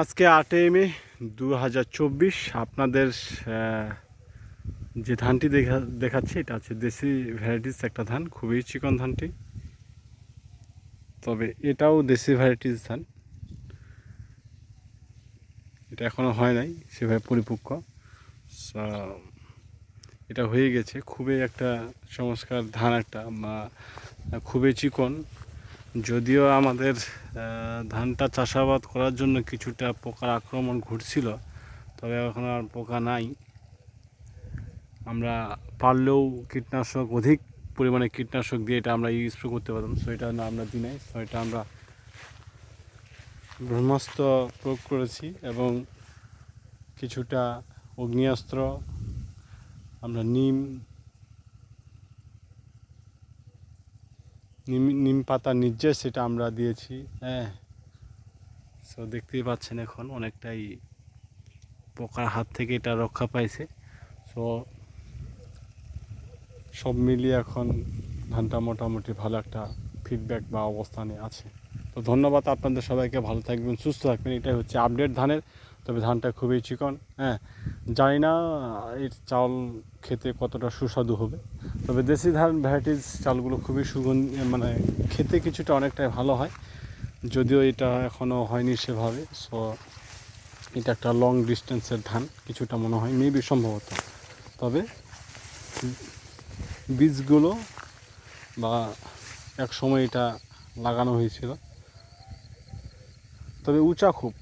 আজকে আটই মে দু হাজার চব্বিশ, আপনাদের যে ধানটি দেখা, দেখাচ্ছি, এটা হচ্ছে দেশি ভ্যারাইটিস একটা ধান, খুবই চিকন ধানটি। তবে এটাও দেশি ভ্যারাইটিস ধান। এটা এখনও হয় নাই, সেভাবে পরিপক্ক। এটা হয়ে গেছে, খুবই একটা চমৎকার ধান একটা খুবই চিকন। যদিও আমাদের ধানটা চাষাবাদ করার জন্য কিছুটা পোকার আক্রমণ ঘটছিল, তবে এখন আর পোকা নাই। আমরা পারলেও কীটনাশক অধিক পরিমাণে কীটনাশক দিয়ে এটা আমরা স্প্রে করতে পারতাম সো এটা না আমরা দিই নাই সো এটা আমরা ব্রহ্মাস্ত্র প্রয়োগ করেছি এবং কিছুটা অগ্নিয়াস্ত্র, আমরা নিম নিম নিম পাতার সেটা আমরা দিয়েছি। হ্যাঁ। সো দেখতেই পাচ্ছেন এখন অনেকটাই পোকার হাত থেকে এটা রক্ষা পাইছে। সো সব মিলিয়ে এখন ধানটা মোটামুটি ভালো একটা ফিডব্যাক বা অবস্থানে আছে। তো ধন্যবাদ আপনাদের সবাইকে, ভালো থাকবেন, সুস্থ থাকবেন। এটাই হচ্ছে আপডেট ধানের তবে ধানটা খুবই চিকন হ্যাঁ। জানি না এর চাল খেতে কতটা সুস্বাদু হবে, তবে দেশি ধান ভ্যারাইটিস চালগুলো খুবই সুগন্ধি মানে খেতে কিছুটা অনেকটাই ভালো হয়। যদিও এটা এখনও হয়নি সেভাবে সো এটা একটা লং ডিস্টেন্সের ধান, কিছুটা মনে হয় মেবি সম্ভবত। তবে বীজগুলো বা এক সময় এটা লাগানো হয়েছিল। তবে উঁচা খুব।